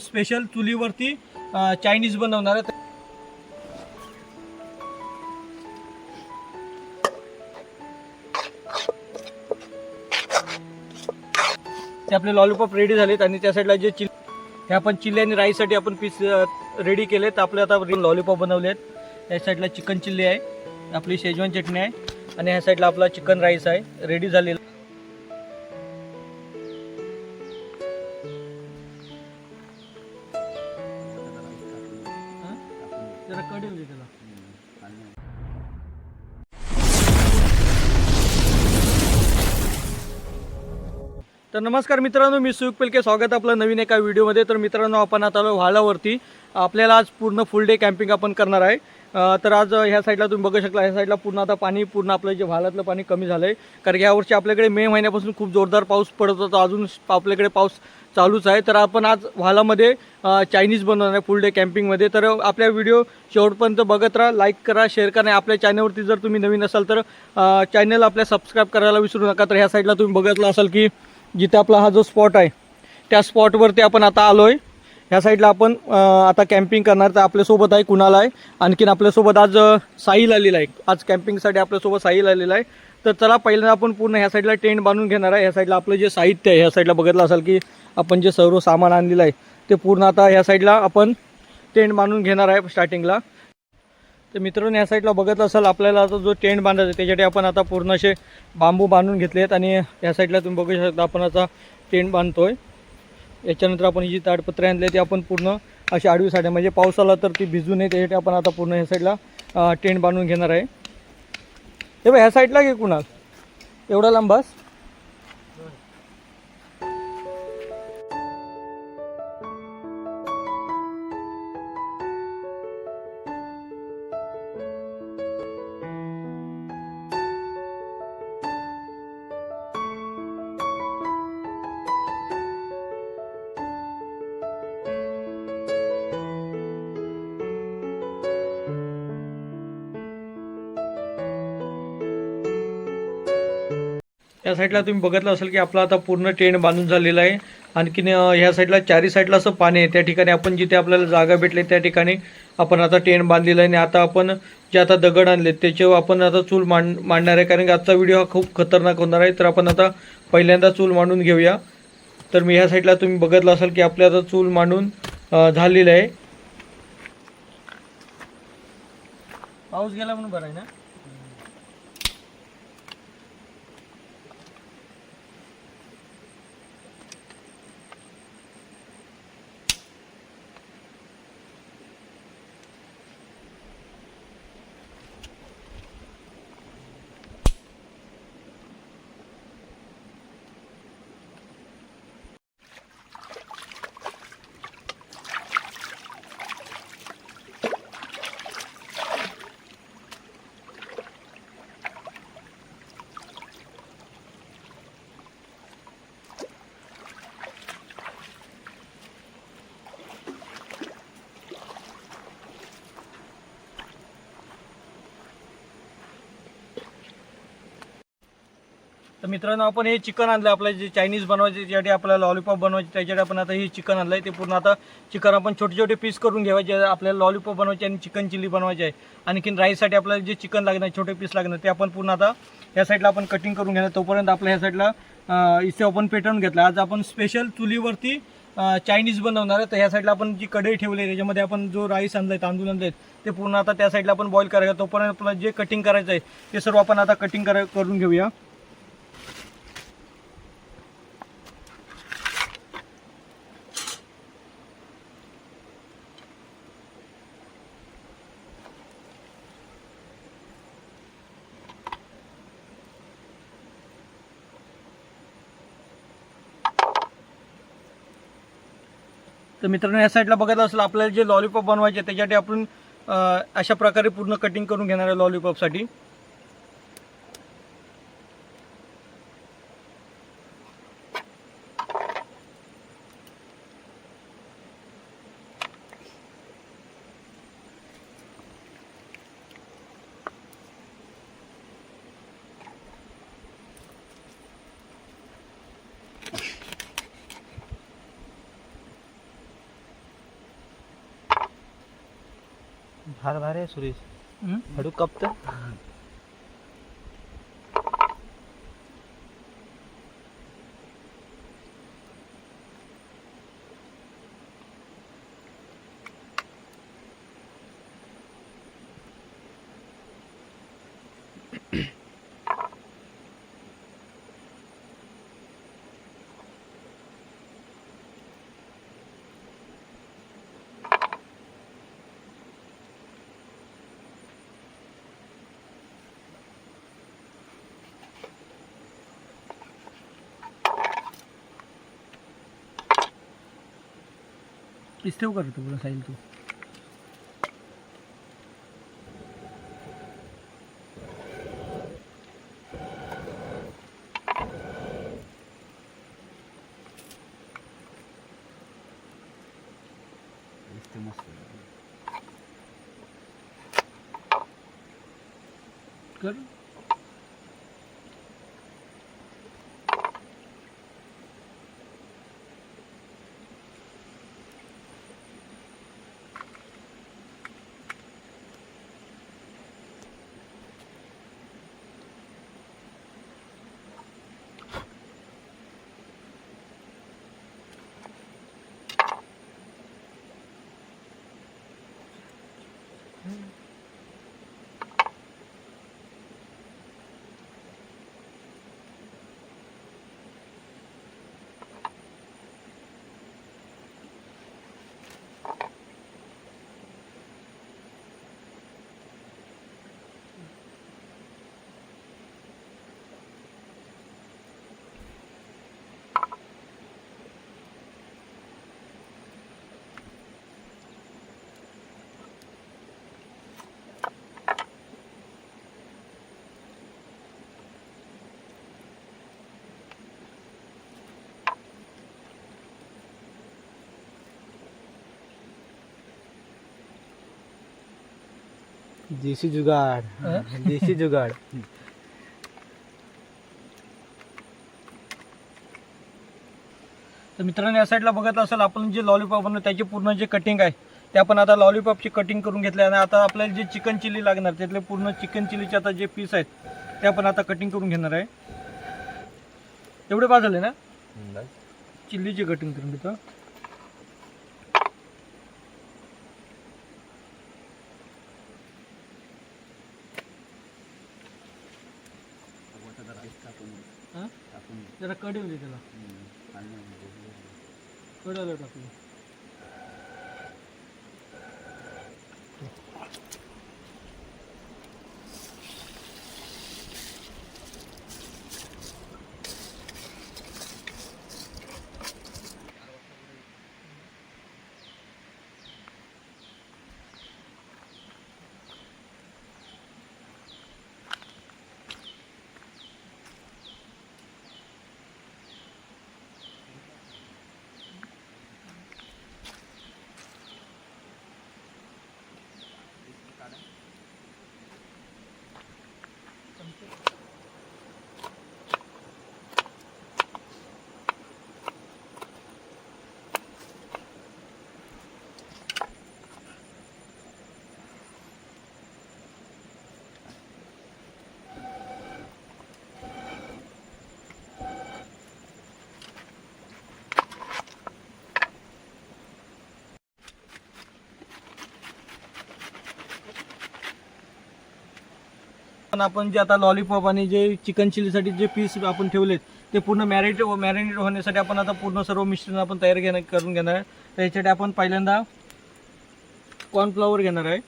Special चुलीवरती Chinese बनवणार आहे. ते आपले लॉलीपॉप रेडी झालेत आणि त्या साईडला जे चिल हे आपण चिल्ली आणि राईससाठी आपण पीस रेडी केलेत. आपले आता लॉलीपॉप बनवले आहेत या साईडला चिकन चिल्ली आहे. आपली शेजवान चटणी आहे. आणि ह्या साईडला आपला चिकन राईस आहे. रेडी झालेला. जरा कढी दे त्याला. तर नमस्कार मित्रांनो मी सुयुग पेलके. स्वागत आपलं नवीन एका व्हिडिओमध्ये. तर मित्रांनो आपण आता आलो व्हालावरती आपल्याला आज पूर्ण फुल डे कॅम्पिंग आपण करणार आहे. तर आज ह्या साईडला तुम्ही बघू शकला ह्या साईडला पूर्ण आता पाणी पूर्ण आपलं जे व्हालातलं पाणी कमी झालं आहे कारण की यावर्षी आपल्याकडे मे महिन्यापासून खूप जोरदार पाऊस पडत होता. अजून आपल्याकडे पाऊस चालूच आहे. तर आपण आज व्हालामध्ये चायनीज बनवणार आहे फुल डे कॅम्पिंगमध्ये तर आपल्या व्हिडिओ शेवटपर्यंत बघत राहा लाईक करा शेअर करा. आणि आपल्या चॅनलवरती जर तुम्ही नवीन असाल तर चॅनल आपल्या सबस्क्राईब करायला विसरू नका. तर ह्या साईडला तुम्ही बघितलं असाल की जिथे आपला हा जो स्पॉट आहे त्या स्पॉटवरती आपण आता आलो आहे ह्या साईडला आपण आता कॅम्पिंग करणार तर आपल्यासोबत आहे कुणाला आहे. आणखीन आपल्यासोबत आज साहिल आलेला आहे. आज कॅम्पिंगसाठी आपल्यासोबत साहिल आलेला आहे. तर चला पहिल्यांदा आपण पूर्ण ह्या साईडला टेंट बांधून घेणार आहे. ह्या साईडला आपलं जे साहित्य आहे ह्या साईडला बघितलं असाल की आपण जे सर्व सामान आणलेलं आहे ते पूर्ण आता ह्या साईडला आपण टेंट बांधून घेणार आहे स्टार्टिंगला तर मित्रांनो या साईडला बघत असाल आपल्याला आता जो टेंट बांधायचा आहे त्याच्यासाठी आपण आता पूर्ण असे बांबू बांधून घेतले आहेत आणि या साईडला तुम्ही बघू शकता आपण आता टेंट बांधतोय. याच्यानंतर आपण ही जी ताडपत्रे आणली ती आपण पूर्ण अशी आडवी साड्या म्हणजे पाऊस आला तर ती भिजू नये त्याच्यासाठी आपण आता पूर्ण ह्या साईडला टेंट बांधून घेणार आहे. हे बघ ह्या साईडला घे कुणाल. एवढा लांब बस. या साईडला तुम्ही बघितलं असेल की आपला आता पूर्ण टेंट बांधून झालेला आहे. आणखीन ह्या साईडला चारी साईडला असं पाणी आहे. त्या ठिकाणी आपण जिथे आपल्याला जागा भेटली त्या ठिकाणी आपण आता टेंट बांधलेला आहे. आणि आता आपण जे आता दगड आणले त्याच्यावर आपण आता चूल मांड मांडणार आहे. कारण की आजचा व्हिडिओ हा खूप खतरनाक होणार आहे. तर आपण आता पहिल्यांदा चूल मांडून घेऊया. तर मी ह्या साईडला तुम्ही बघितलं असाल की आपल्या आता चूल मांडून झालेलं आहे. पाऊस गेला म्हणून बरं आहे ना तर मित्रांनो आपण हे चिकन आणलं आपलं जे चायनीज बनवायचे त्याच्यासाठी आपल्याला लॉलीपॉप बनवायचे त्याच्यासाठी आपण आता हे चिकन आणलं आहे ते पूर्ण आता चिकन आपण छोटे छोटे पीस करून घ्यायचे आपल्याला लॉलीपॉप बनवायचे आणि चिकन चिल्ली बनवायचे आहे. आणखीन राईससाठी आपल्याला जे चिकन लागणार छोटे पीस लागणार ते आपण पूर्ण आता या साईडला आपण कटिंग करून घेणार. तोपर्यंत आपल्या ह्या साईडला इथे आपण पेटवून घेतलं. आज आपण स्पेशल चुलीवरती चायनीज बनवणार आहे. तर ह्या साईडला आपण जी कढई ठेवली आहे त्याच्यामध्ये आपण जो राईस आणलाय तांदूळ आणले ते पूर्ण आता त्या साईडला आपण बॉईल करायचं. तोपर्यंत आपलं जे कटिंग करायचं आहे ते सर्व आपण आता कटिंग करा करून घेऊया. तर मित्रांनो या साईडला बघत असेल आपल्याला जे लॉलीपॉप बनवायचे त्याच्यासाठी आपण अशा प्रकारे पूर्ण कटिंग करून घेणार आहे लॉलीपॉपसाठी भार भार आहे सुरेश? हडू कापत इस्तेव करतो बोला साहिल तू कर देशी जुगाड? देशी जुगाड. तर मित्रांनो या साईडला बघत असाल आपण जे लॉलीपॉप बनवलं त्याची पूर्ण जे कटिंग आहे ते आपण आता लॉलीपॉपची कटिंग करून घेतले आणि आता आपल्याला जे चिकन चिली लागणार त्यातले पूर्ण चिकन चिलीचे आता जे पीस आहेत ते आपण आता कटिंग करून घेणार आहे. एवढे झाले ना? चिल्लीची कटिंग करून घेतो हा? जरा कडी होती त्याला. कडाला टाकलं पण आपण जे आता लॉलीपॉप आणि जे चिकन चिलीसाठी जे पीस आपण ठेवलेत ते पूर्ण मॅरिनेट मॅरिनेट होण्यासाठी आपण आता पूर्ण सर्व मिश्रण आपण तयार घेणं करून घेणार आहे. त्याच्यासाठी आपण पहिल्यांदा कॉर्नफ्लॉवर घेणार आहे.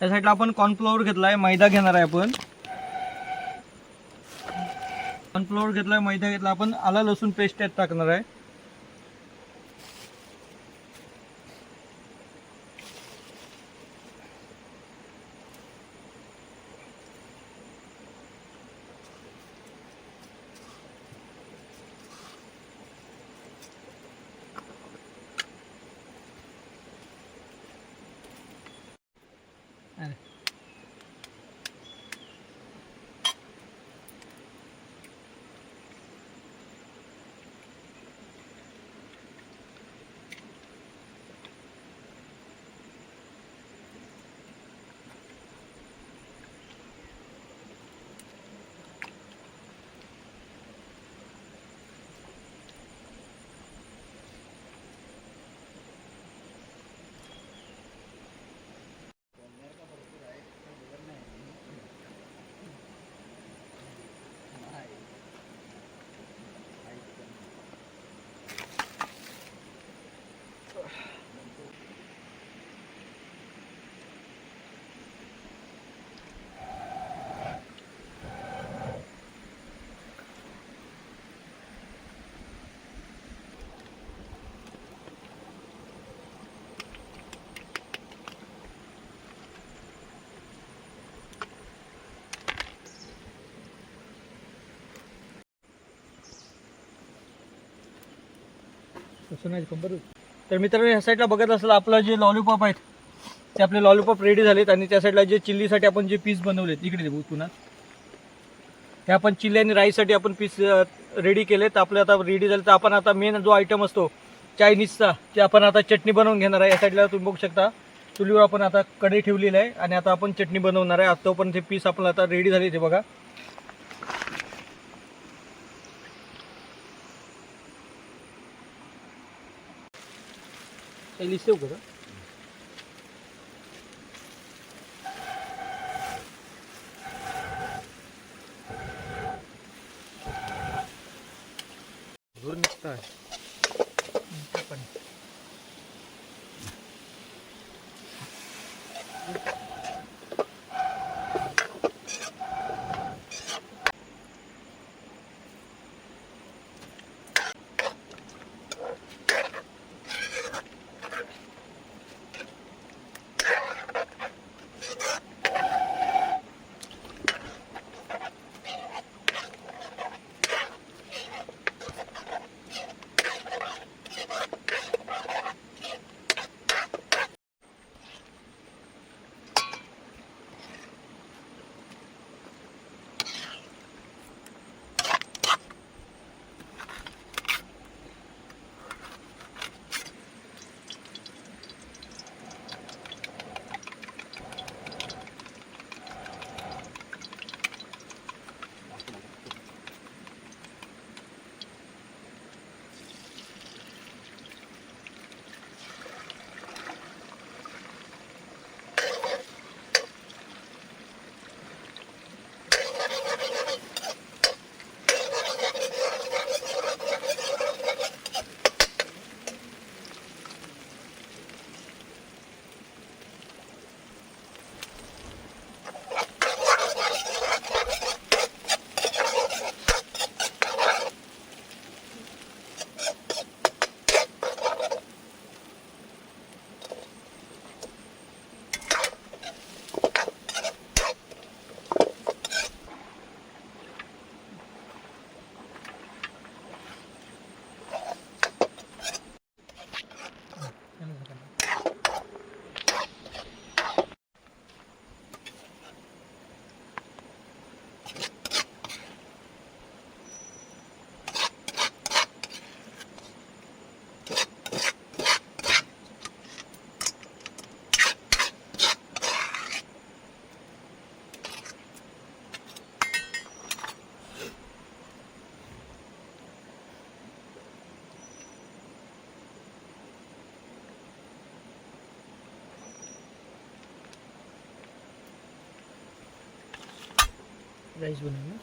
त्यासाठी साईडला आपण कॉर्नफ्लॉवर घेतला आहे मैदा घेणार आहे आपण. कॉर्नफ्लॉवर घेतला आहे मैदा घेतला आपण आला लसूण पेस्ट त्यात टाकणार आहे. तसं कंबर तर मित्रांनो ह्या साईडला बघत असाल आपलं जे लॉलीपॉप आहेत ते आपले लॉलीपॉप रेडी झालेत आणि त्या साईडला जे चिल्लीसाठी आपण जे पीस बनवलेत इकडे देऊ पुन्हा. हे आपण चिल्ली आणि राईससाठी आपण पीस रेडी केलेत. आपले आता रेडी झाले तर आपण आता मेन जो आयटम असतो चायनीजचा ते आपण आता चटणी बनवून घेणार आहे. या साईडला तुम्ही बघू शकता. चुलीवर आपण आता कढई ठेवलेली आहे आणि आता आपण चटणी बनवणार आहे. आतापर्यंत पण ते पीस आपलं आता रेडी झाले ते बघा. काही लिस्ट देऊ का राईस बनवूया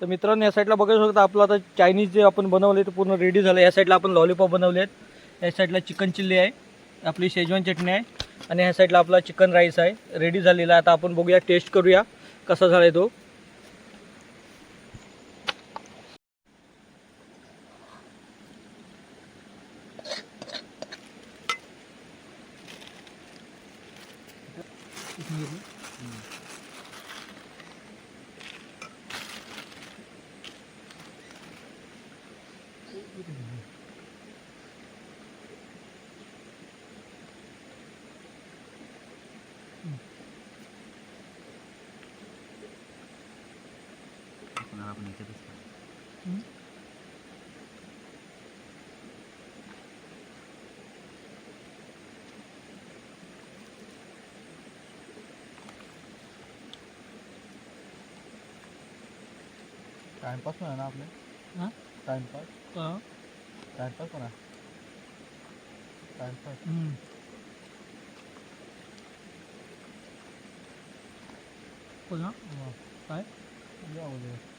तर मित्रांनो या साईडला बघू शकता आपलं आता चायनीज जे आपण बनवले ते पूर्ण रेडी झालं. या साईडला आपण लॉलीपॉप बनवले आहेत. या साईडला चिकन चिल्ली आहे. आपली शेजवान चटणी आहे. आणि ह्या साईडला आपला चिकन राईस आहे. रेडी झालेला आहे. आता आपण बघूया टेस्ट करूया कसा झाला आहे तो. टाइमपास पण आहे ना आपल्या? हां? टाइमपास टाइमपास पण आहे टाइमपास पुन्हा काय या उद्या चांगलं आहे